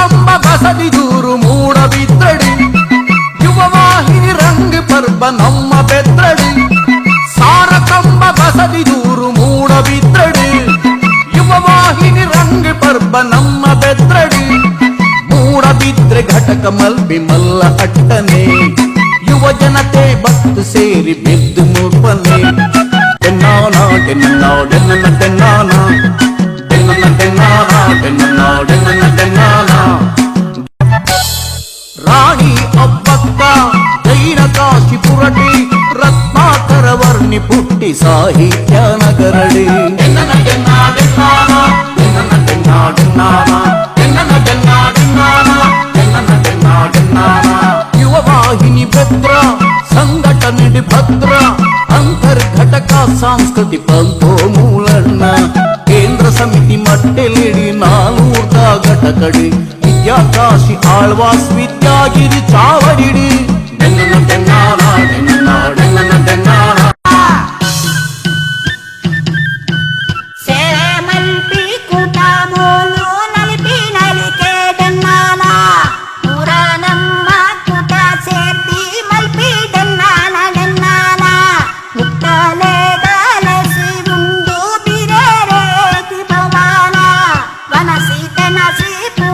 ಸಾರಕಂಬ ಬಸದಿ ದೂರು ಮೂಡಬಿದ್ರಡಿ ಯುವವಾಹಿನಿ ರಂಗ್ ಪರ್ಬ ನಮ್ಮ ಬೆದ್ರಡಿ. ಸಾರಕಂಬ ಬಸದಿ ದೂರು ಮೂಡಬಿದ್ರಡಿ ಯುವವಾಹಿನಿ ರಂಗ್ ಪರ್ಬ ನಮ್ಮ ಬೆದ್ರಡಿ. ಮೂಡಬಿದ್ರೆ ಘಟಕ ಮಲ್ಬಿ ಮಲ್ಲ ಅಟ್ಟನೆ. ಯುವ ಜನತೆ ಭಕ್ತು ಸೇರಿ ಬಿದ್ದು ಮೂರ್ಪನೆ. ತೆನ್ನಾನ ತೆನ್ನೋ ಡೆನ್ನ ತೆನ್ನಾನ ರಾಣಿ ಅಬ್ಬಕ್ಕ ಜೈನ ಕಾಶಿ ಪುರಟಿ ರತ್ನಾಕರ ವರ್ಣಿ ಪುಟ್ಟಿ ಸಾಹಿತ್ಯ ನಗರಡಿ ಯುವವಾಹಿನಿ ಭದ್ರ ಸಂಘಟನೆ ಭದ್ರ ಅಂತರ್ಘಟಕ ಸಂಸ್ಕೃತಿ ಪಂಥೋ ಮೂಲಣ್ಣ ಕೇಂದ್ರ ಸಮಿತಿ ಮಟ್ಟೆಲಿಡಿ ನಾನೂರ್ದ ಘಟಕಡಿ வித்யாகாஷி ஆழ்வாஸ் வித்யாகிரி சாவடிடு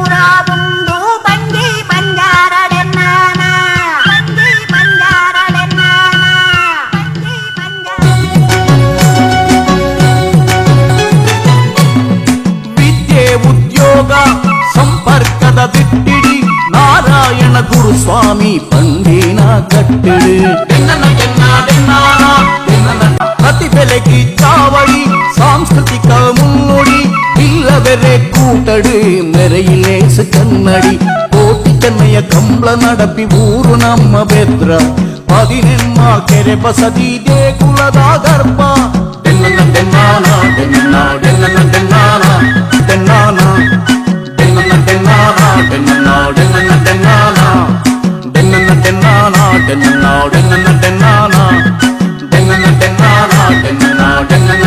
Bravo! ಉದ್ಯೋಗ ಸಂಪರ್ಕದ ಬಿಟ್ಟಿಡಿ ನಾರಾಯಣ ಗುರುಸ್ವಾಮಿ ಪಂಡಿನ ಕಟ್ಟಿಡಿ ಪ್ರತಿಭೆಲೆಗಿ ಚಾವಡಿ ಸಾಂಸ್ಕೃತಿಕ ಮುನ್ನುಡಿ ಇಲ್ಲವೆರೆ ಕೂಟಡಿ ಮೆರೆಯಿಲೇಸು ಕನ್ನಡಿ ಕೋಟಿ ಚೆನ್ನಯ್ಯ ಕಂಬಳ ನಡಪಿ ಊರು ನಮ್ಮ ಬೆದ್ರ ಪದಿನೆಮ್ಮ ಕೆರೆ ಬಸದಿ ದೇಗುಲದ ಗರ್ಭ ಡೆನ್ನನ டென்னா டென்னா டென்னானா டென்னா டென்னானா டென்னா டென்னா டென்னானா டென்னா டென்னானா டென்னா டென்னா